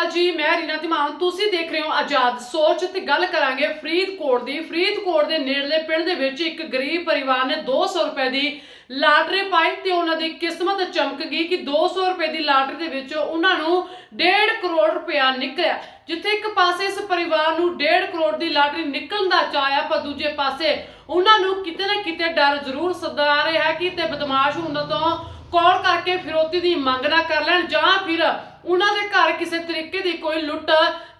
ਅਕਾਲ ਜੀ, ਮੈਂ ਰੀਨਾ ਧੀਮਾਨ, ਤੁਸੀਂ ਦੇਖ ਰਹੇ ਹੋ ਆਜ਼ਾਦ ਸੋਚ ਤੇ ਗੱਲ ਕਰਾਂਗੇ ਫਰੀਦਕੋਟ ਦੀ। ਫਰੀਦਕੋਟ ਦੇ ਨੇੜਲੇ ਪਿੰਡ ਦੇ ਵਿੱਚ ਇੱਕ ਗਰੀਬ ਪਰਿਵਾਰ ਨੇ 200 ਰੁਪਏ ਦੀ ਲਾਟਰੀ ਪਾਈ ਤੇ ਉਹਨਾਂ ਦੀ ਕਿਸਮਤ ਚਮਕ ਗਈ ਕਿ 200 ਰੁਪਏ ਦੀ ਲਾਟਰੀ ਦੇ ਵਿੱਚ ਉਹਨਾਂ ਨੂੰ 1.5 ਕਰੋੜ ਰੁਪਇਆ ਨਿਕਲਿਆ। ਜਿੱਥੇ ਇੱਕ ਪਾਸੇ ਇਸ ਪਰਿਵਾਰ ਨੂੰ 1.5 ਕਰੋੜ ਦੀ ਲਾਟਰੀ ਨਿਕਲਣ ਦਾ ਚਾਇਆ ਪਰ ਦੂਜੇ ਪਾਸੇ ਉਹਨਾਂ ਨੂੰ ਕਿਤੇ ਨਾ ਕਿਤੇ ਡਰ ਜ਼ਰੂਰ ਸਦਾ ਰਿਹਾ ਕਿ ਤੇ ਬਦਮਾਸ਼ ਉਹਨਾਂ ਤੋਂ ਕਾਲ ਕਰਕੇ ਫਿਰੌਤੀ ਦੀ ਮੰਗ ਨਾ ਕਰ ਲੈਣ ਜਾਂ ਫਿਰ ਉਹਨਾਂ ਦੇ ਘਰ ਕਿਸੇ ਤਰੀਕੇ ਦੀ ਕੋਈ ਲੁੱਟ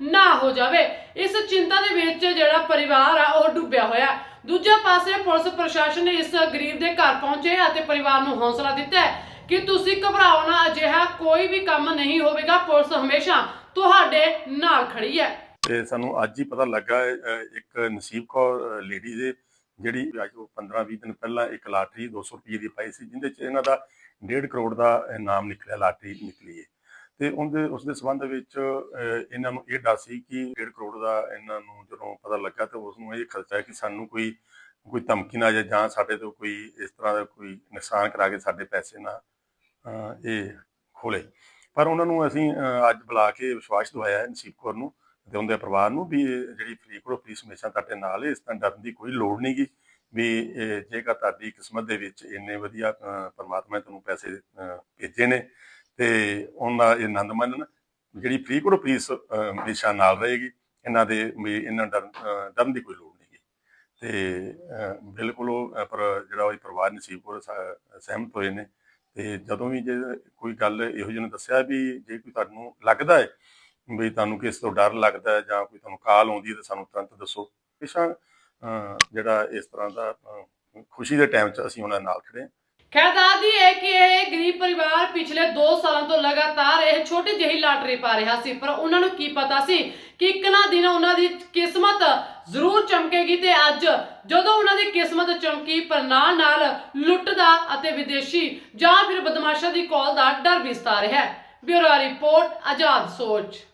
ਨਾ ਹੋ ਜਾਵੇ। ਇਸ ਚਿੰਤਾ ਦੇ ਵਿੱਚ ਜਿਹੜਾ ਪਰਿਵਾਰ ਆ, ਉਹ ਡੁੱਬਿਆ ਹੋਇਆ। ਦੂਜੇ ਪਾਸੇ ਪੁਲਿਸ ਪ੍ਰਸ਼ਾਸਨ ਨੇ ਇਸ ਗਰੀਬ ਦੇ ਘਰ ਪਹੁੰਚੇ ਅਤੇ ਪਰਿਵਾਰ ਨੂੰ ਹੌਸਲਾ ਦਿੱਤਾ ਕਿ ਤੁਸੀਂ ਘਬਰਾਓ ਨਾ, ਅਜਿਹਾ ਕੋਈ ਵੀ ਕੰਮ ਨਹੀਂ ਹੋਵੇਗਾ। ਪੁਲਿਸ ਹਮੇਸ਼ਾ ਤੁਹਾਡੇ ਨਾਲ ਖੜੀ ਹੈ। ਤੇ ਸਾਨੂੰ ਅੱਜ ਹੀ ਪਤਾ ਲੱਗਾ ਇੱਕ ਨਸੀਬ ਕੌਰ ਲੇਡੀ ਦੇ ਜਿਹੜੀ ਅੱਜ ਤੋਂ 15-20 ਦਿਨ ਪਹਿਲਾਂ ਇੱਕ ਲਾਟਰੀ 200 ਰੁਪਏ ਦੀ ਪਾਈ ਸੀ ਜਿੰਦੇ ਚ ਇਹਨਾਂ ਦਾ 1.5 ਕਰੋੜ ਦਾ ਇਨਾਮ ਨਿਕਲਿਆ, ਲਾਟਰੀ ਨਿਕਲੀ ਹੈ ਤੇ ਉਹਦੇ ਉਸ ਦੇ ਸੰਬੰਧ ਵਿੱਚ ਇਹਨਾਂ ਨੂੰ ਇਹ ਡਰ ਸੀ ਕਿ 1.5 ਕਰੋੜ ਦਾ ਇਹਨਾਂ ਨੂੰ ਜਦੋਂ ਪਤਾ ਲੱਗਾ ਤੇ ਉਸ ਨੂੰ ਇਹ ਖਰਚਾ ਕਿ ਸਾਨੂੰ ਕੋਈ ਕੋਈ ਧਮਕੀ ਨਾ ਆ ਜਾਂ ਸਾਡੇ ਤੋਂ ਕੋਈ ਇਸ ਤਰ੍ਹਾਂ ਦਾ ਕੋਈ ਨੁਕਸਾਨ ਕਰਾ ਕੇ ਸਾਡੇ ਪੈਸੇ ਨਾ ਇਹ ਖੋਲੇ ਪਰ ਉਹਨਾਂ ਨੂੰ ਅਸੀਂ ਅੱਜ ਬੁਲਾ ਕੇ ਵਿਸ਼ਵਾਸ ਦਵਾਇਆ ਨਸੀਬ ਕੌਰ ਨੂੰ ਤੇ ਉਹਦੇ ਪਰਿਵਾਰ ਨੂੰ ਵੀ ਇਹ ਜਿਹੜੀ ਫਰੀਦਕੋਟ ਪੁਲਿਸ ਹਮੇਸ਼ਾ ਤੁਹਾਡੇ ਨਾਲ ਹੈ ਇਸ ਤਰ੍ਹਾਂ ਡਰਨ ਦੀ ਕੋਈ ਲੋੜ ਨਹੀਂਗੀ ਵੀ ਇਹ ਜੇਕਰ ਤੁਹਾਡੀ ਕਿਸਮਤ ਦੇ ਵਿੱਚ ਇੰਨੇ ਵਧੀਆ ਪਰਮਾਤਮਾ ਨੇ ਤੁਹਾਨੂੰ ਪੈਸੇ ਭੇਜੇ ਨੇ ਤੇ ਉਹਨਾਂ ਇਹ ਆਨੰਦ ਮੰਨਣ ਜਿਹੜੀ ਫਰੀਦਕੋਟ ਪੁਲਿਸ ਹਮੇਸ਼ਾ ਨਾਲ ਰਹੇਗੀ ਇਹਨਾਂ ਦੇ ਵੀ ਇਹਨਾਂ ਡਰਨ ਡਰਨ ਦੀ ਕੋਈ ਲੋੜ ਨਹੀਂਗੀ ਤੇ ਅਹ, ਬਿਲਕੁਲ ਉਹ ਪਰ ਜਿਹੜਾ ਉਹ ਪਰਿਵਾਰ ਨਸੀਬ ਕੋਲ ਸਹਿਮਤ ਹੋਏ ਨੇ ਤੇ ਜਦੋਂ ਵੀ ਜੇ ਕੋਈ ਗੱਲ ਇਹੋ ਜਿਹੀ ਨੂੰ ਦੱਸਿਆ ਵੀ ਜੇ ਕੋਈ ਤੁਹਾਨੂੰ ਲੱਗਦਾ ਹੈ ਵੀ ਤੁਹਾਨੂੰ ਕਿਸ ਤੋਂ ਡਰ ਲੱਗਦਾ ਹੈ ਜਾਂ ਕੋਈ ਤੁਹਾਨੂੰ ਕਾਲ ਆਉਂਦੀ ਹੈ ਤਾਂ ਸਾਨੂੰ ਤੁਰੰਤ ਦੱਸੋ। ਹਮੇਸ਼ਾ ਜਿਹੜਾ ਇਸ ਤਰ੍ਹਾਂ ਦਾ ਖੁਸ਼ੀ ਦੇ ਟਾਈਮ 'ਚ ਅਸੀਂ ਉਹਨਾਂ ਨਾਲ ਖੜੇ ਹਾਂ। ਖੈਰ ਦੱਸਦੀ ਹੈ ਕਿ ਇਹ ਗਰੀਬ ਪਰਿਵਾਰ ਪਿਛਲੇ 2 ਸਾਲਾਂ ਤੋਂ ਲਗਾਤਾਰ ਇਹ ਛੋਟੀ ਜਿਹੀ ਲਾਟਰੀ ਪਾ ਰਿਹਾ ਸੀ, ਪਰ ਉਹਨਾਂ ਨੂੰ ਕੀ ਪਤਾ ਸੀ ਕਿ ਇੱਕ ਨਾ ਦਿਨ ਉਹਨਾਂ ਦੀ ਕਿਸਮਤ ਜ਼ਰੂਰ ਚਮਕੇਗੀ ਤੇ ਅੱਜ ਜਦੋਂ ਉਹਨਾਂ ਦੀ ਕਿਸਮਤ ਚਮਕੀ ਪਰ ਨਾਲ ਨਾਲ ਲੁੱਟ ਦਾ ਅਤੇ ਵਿਦੇਸ਼ੀ ਜਾਂ ਫਿਰ ਬਦਮਾਸ਼ਾਂ ਦੀ ਕਾਲ ਦਾ ਡਰ ਵੀ ਸਤਾ ਰਿਹਾ ਹੈ। ਬਿਊਰੋ ਰਿਪੋਰਟ, ਆਜ਼ਾਦ ਸੋਚ।